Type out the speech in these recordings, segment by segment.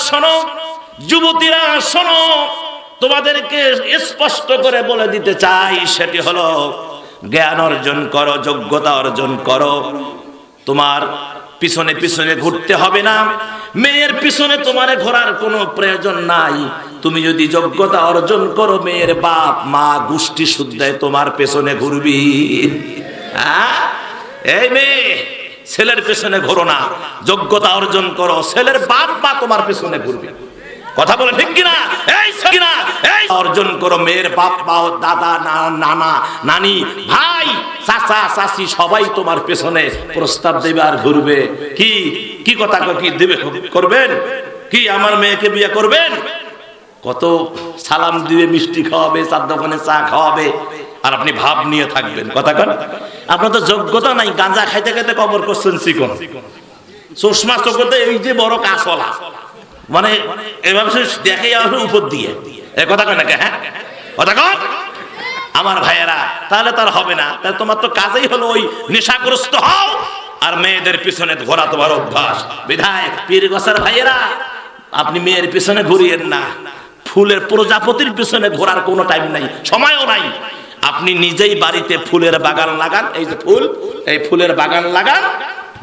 শোনো, যুবতীরা শোনো, তোমাদেরকে স্পষ্ট করে বলে দিতে চাই, সেটি হলো, জ্ঞান অর্জন করো, যোগ্যতা অর্জন করো। তোমার পিছনে পিছনে ঘুরতে হবে না। মেয়ের পিছনে তোমার ঘোরার কোনো প্রয়োজন নাই। তুমি যদি যোগ্যতা অর্জন করো, মেয়ের বাপ, মা গোষ্ঠী শুদ্ধায় তোমার পেছনে ঘুরবি। হ্যাঁ? এই মেয়ে ছেলের পেছনে ঘোরো না। যোগ্যতা অর্জন করো। ছেলের বাপ মা তোমার পেছনে ঘুরবে। কথা বলে ঠিক কিনা? এই কিনা এই অর্জন করো। মেয়ের বাপ মা দাদা নানা, নানি, ভাই, চাচা, চাচি, সবাই তোমার পেছনে প্রস্তাব দেবে আর ঘুরবে। কি কি কথা কি দেবে, করবেন? কি আমার মেয়েকে বিয়ে করবেন? কত সালাম দিবে, মিষ্টি খাওয়াবে, চার দোকানে চা খাওয়াবে। আর আপনি ভাব নিয়ে থাকবেন। কথা কন? আপনার তো যোগ্যতা নাই, গাঁজা খাইতে খাইতে কবর করছেন চিকন। চশমা চোখতে এই যে বড় কাঁচলা মানে এভাবে দেখে আসবে উপর দিয়ে। এ কথা কয় নাকি হ্যাঁ? কথা কন? আমার ভাইয়েরা, তাহলে তার হবে না। তাহলে তোমার তো কাজেই হলো ওই নেশাগ্রস্ত হও আর মেয়েদের পিছনে ঘোরা তোমার অভ্যাস। বিধায় পীর গসার ভাইয়েরা, আপনি মেয়ের পিছনে ঘুরিয়েন না। ফুলের প্রজাপতির পিছনে ঘোরার কোনো টাইম নাই, সময়ও নাই। আপনি নিজেই বাড়িতে ফুলের বাগান লাগান, এই যে ফুল, এই ফুলের বাগান লাগান,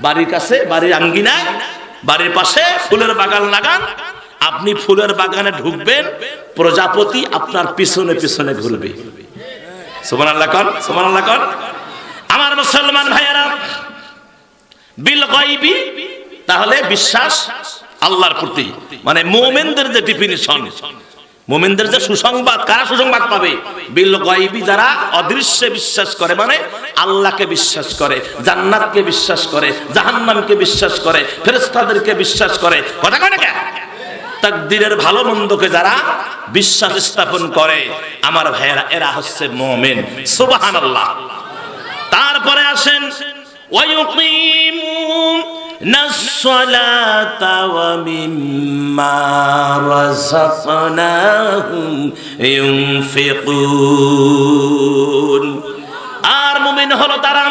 বাড়ির কাছে, বাড়ির আঙ্গিনায়, বাড়ির পাশে ফুলের বাগান লাগান, আপনি ফুলের বাগানে ঢুকবেন, প্রজাপতি আপনার পিছনে পিছনে ঘুরবে। কন আমার মুসলমান ভাইয়েরা, বিল গাইবি, তাহলে বিশ্বাস আল্লাহর প্রতি। মানে মোমেনদের যে ডিফিনিশন মোমেনদের যে সুসংবাদ, কারা সুসংবাদ পাবে? বিল গয়বি যারা অদৃশ্যে বিশ্বাস করে মানে আল্লাহকে বিশ্বাস করে, জান্নাতকে বিশ্বাস করে, জাহান্নামকে বিশ্বাস করে ফেরেস্তাদেরকে বিশ্বাস করে। কথা কথা তাকদিরের ভালো মন্দকে যারা বিশ্বাস স্থাপন করে, আমার ভাইয়েরা, এরা হচ্ছে মোমেন। সুবাহান আল্লাহ তারপরে আসেন ওয়াইয়ুকিমুন الصلاة ومما رزقناهم ينفقون আর মুমিন হলো তারা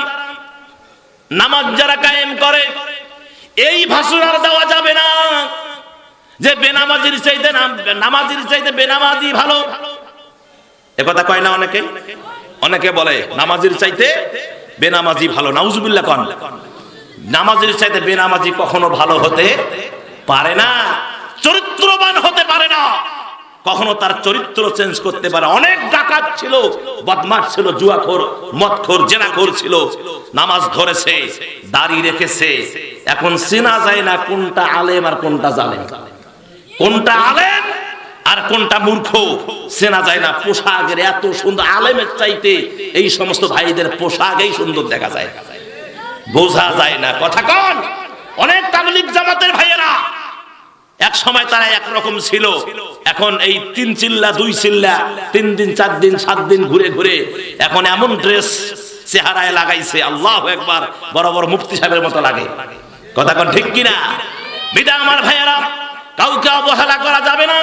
নামাজ যারা কায়েম করে এই ভাষণ আর দেওয়া যাবে না যে বেনামাজির চাইতে নাম- নামাজির চাইতে বেনামাজি ভালো একথা কয় না অনেকে অনেকে বলে নামাজির চাইতে বেনামাজি ভালো নাউজুবিল্লাহ কন নামাজির চাইতে বেনামাজি কখনো ভালো হতে পারে না, চরিত্রবান হতে পারে না। কখনো তার চরিত্র চেঞ্জ করতে পারে। অনেক ডাকাত ছিল, বদমাশ ছিল, জুয়াখোর, মদখোর, জেনাখোর ছিল। নামাজ ধরেছে, দাড়ি রেখেছে। এখন চেনা যায় না কোনটা আলেম আর কোনটা জালেম। কোনটা আলেম আর কোনটা মূর্খ। চেনা যায় না পোশাকের এত সুন্দর, আলেমের চাইতে এই সমস্ত ভাইদের পোশাকেই সুন্দর দেখা যায়। বোঝা যায় না। কথা কন। অনেক তাবলিক জামাতের ভাইয়েরা, এক সময় তারা একরকম ছিল। এখন এই তিন চিল্লা, দুই চিল্লা, তিন দিন, চার দিন, সাত দিন ঘুরে ঘুরে এখন এমন ড্রেস চেহারায় লাগাইছে। আল্লাহ একবার বড় বড় সাহেবের মতো লাগে। কথা কন ঠিক কিনা? বিদা আমার ভাইয়েরা, কাউকে অবহেলা করা যাবে না।